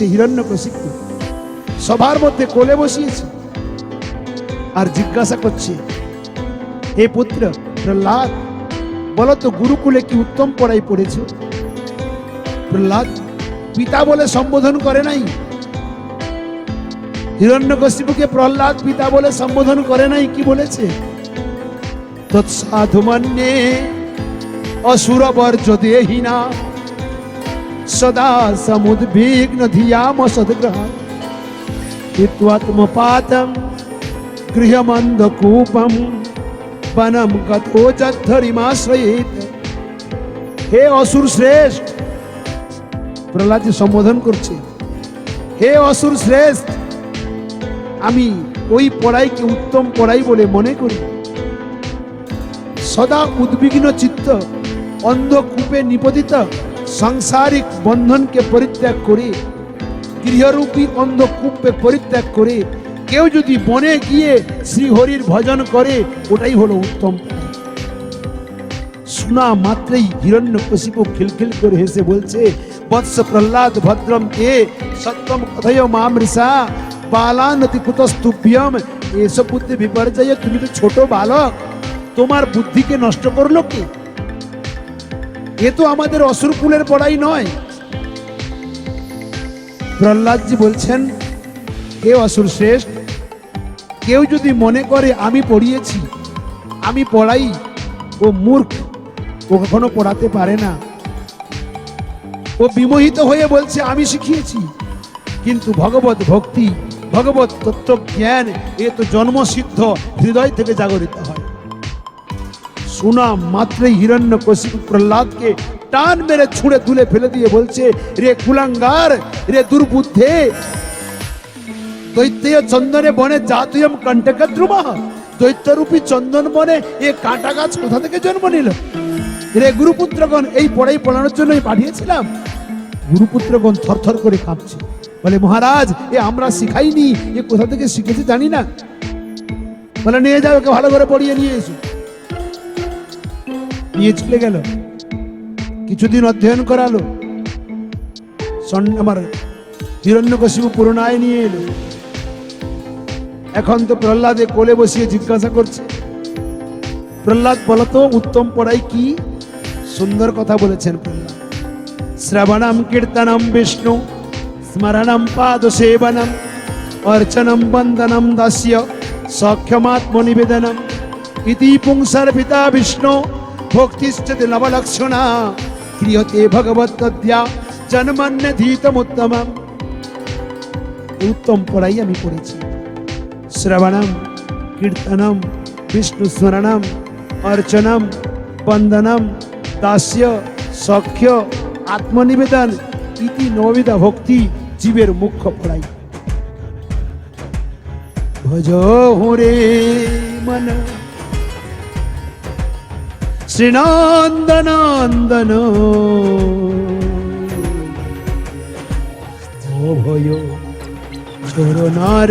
করছে হিরণ্যকশিপু সবার মধ্যে কোলে বসিয়েছে আর জিজ্ঞাসা করছে, হে পুত্র প্রহ্লাদ, বলো তো গুরুকুলে কি উত্তম পড়াই পড়েছে? প্রহ্লাদ, পিতা বলে সম্বোধন করে নাই। হিরণ্য হিরণ্যকশিপুকে প্রহ্লাদ, পিতা বলে সম্বোধন করে নাই, কি বলেছে? তৎসাধু মন্যে অসুর বর্জ দেহিনা সদা সমুদ্বিগ্ন ধিয়াম সদ্গ্রহ হিত্বাত্মপাতম গৃহমন্ধকূপম বনম গতো যদ্ধরিমাশ্রয়েত হে অসুর শ্রেষ্ঠ, প্রহ্লাদ যে সম্বোধন করছে, হে অসুর শ্রেষ্ঠ, আমি ওই পড়াইকে উত্তম পড়াই বলে মনে করি। সদা উদ্বিগ্ন চিত্ত অন্ধকূপে নিপতিত। সাংসারিক বন্ধনকে পরিত্যাগ করে, গৃহরূপী অন্ধকূপে পরিত্যাগ করে, কেউ যদি বনে গিয়ে শ্রীহরির ভজন করে, ওটাই হলো উত্তম। শোনা মাত্রই হিরণ্য কশিপু খিলখিল করে হেসে বলছে, বৎস প্রহ্লাদ ভদ্রম কে, সত্যম কথয় মাম ঋষা, বালানতি কুতস্তুভ্যম, এসব বুদ্ধি বিপর্যয় তুমি তো ছোট বালক তোমার বুদ্ধিকে নষ্ট করল কে এ তো আমাদের অসুর কুলের পড়াই নয়। প্রহ্লাদজি বলছেন, হে অসুর শ্রেষ্ঠ, কেউ যদি মনে করে আমি পড়িয়েছি, আমি পড়াই, ও মূর্খ, ও কখনো পড়াতে পারে না। ও বিমোহিত হয়ে বলছে, আমি শিখিয়েছি, কিন্তু ভগবত ভক্তি, ভগবত তত্ত্ব জ্ঞান এ তো জন্মসিদ্ধ, হৃদয় থেকে জাগরিত হয়। শোনা মাত্রই হিরণ্য কশিপ প্রহ্লাদকে টান মেরে ছুঁড়ে তুলে ফেলে দিয়ে বলছে, রে কুলাঙ্গার, রে দুর্বুদ্ধে দৈত্য চন্দনে বনে জাতুয়ম কণ্টক ধ্রুমা দৈত্যরূপী চন্দন বনে এ কাঁটা গাছ কোথা থেকে জন্ম নিল? রে গুরুপুত্রগণ, এই পড়াই পড়ানোর জন্যই পাঠিয়েছিলাম। গুরুপুত্রগণ থরথর করে কাঁপছে। বলে, মহারাজ, এ আমরা শিখাইনি, এ কোথা থেকে শিখেছে জানি না। বলে, নিয়ে যাও ওকে ভালো করে পড়িয়ে নিয়ে এসো। নিয়ে চলে গেল। কিছুদিন অধ্যয়ন করালো। আমার হিরণ্যকশিপু পুরনায় নিয়ে এলো। এখন তো প্রহ্লাদে কোলে বসিয়ে জিজ্ঞাসা করছে, প্রহ্লাদ, বলতো, উত্তম পড়াই কি? সুন্দর কথা বলেছেন প্রহ্লাদ। শ্রবণম, কীর্তনম, বিষ্ণু, স্মরণম পাদ সেবনম অর্চনম, বন্দনম, দাস্য, সখ্যমাত্মনিবেদনম, ইতি পুংসর্পিতা, বিষ্ণু ভক্তিশ্চতে নবলক্ষণা ক্রিয়তে ভগবদ্গদ্যা জন্মন্যধীতমুত্তমম উত্তম পড়াই আমি পড়েছি শ্রবণম কীর্তনম বিষ্ণু স্মরণম অর্চনম বন্দনম দাস্য সখ্য আত্মনিবেদন ইতি নববিধা ভক্তি জীবের মুখ্য পড়াই ভজ হুরে মন শ্রীনন্দনন্দন। ভয় চরণার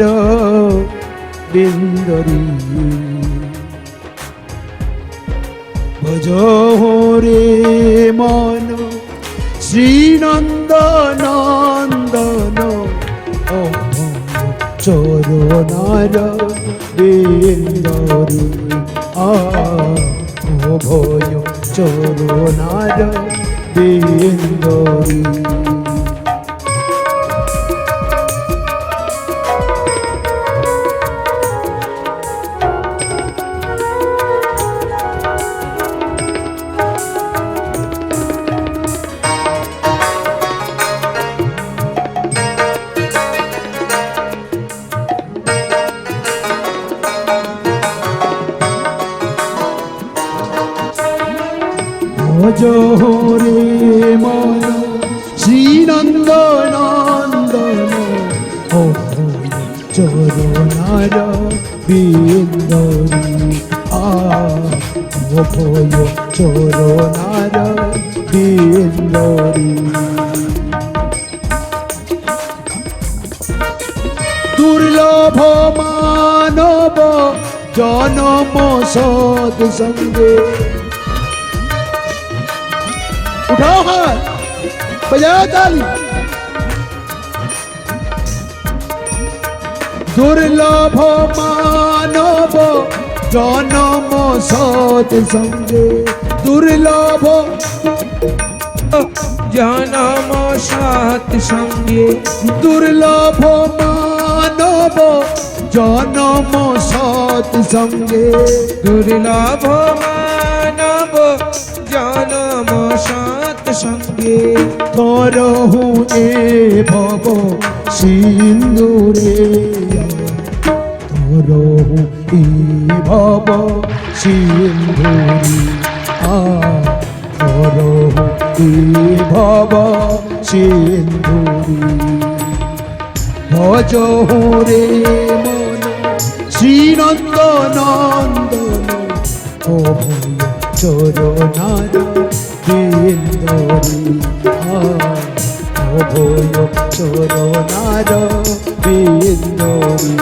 বিন্দরি ভজ রে মন শ্রীনন্দনন্দন। চরণার বিন্দরি আ ভয় চরণার বিন্দরি। ভজ রে মন শ্রীনন্দনন্দন ও চরণার বিন্দরি আ ও ভয় চরণার বিন্দরি দুর্লভ মানব জনম সৎ उठाओ हाथ बजाओ ताली দুর্লভ মানব জনম সৎ সঙ্গে দুর্লভ জনম সাত সঙ্গে দুর্লভ মানব জনম সৎ সঙ্গে দুর্লভ মানব সঙ্গে করহু এ ভব সিন্দুরে। করহু এ ভব সিন্ধুরি আ করহু এ ভব সিন্ধুরি ভজ রে মন শ্রীনন্দ নন্দন অভয় চরণার বৃন্দরি অভয় চরণার বৃন্দরি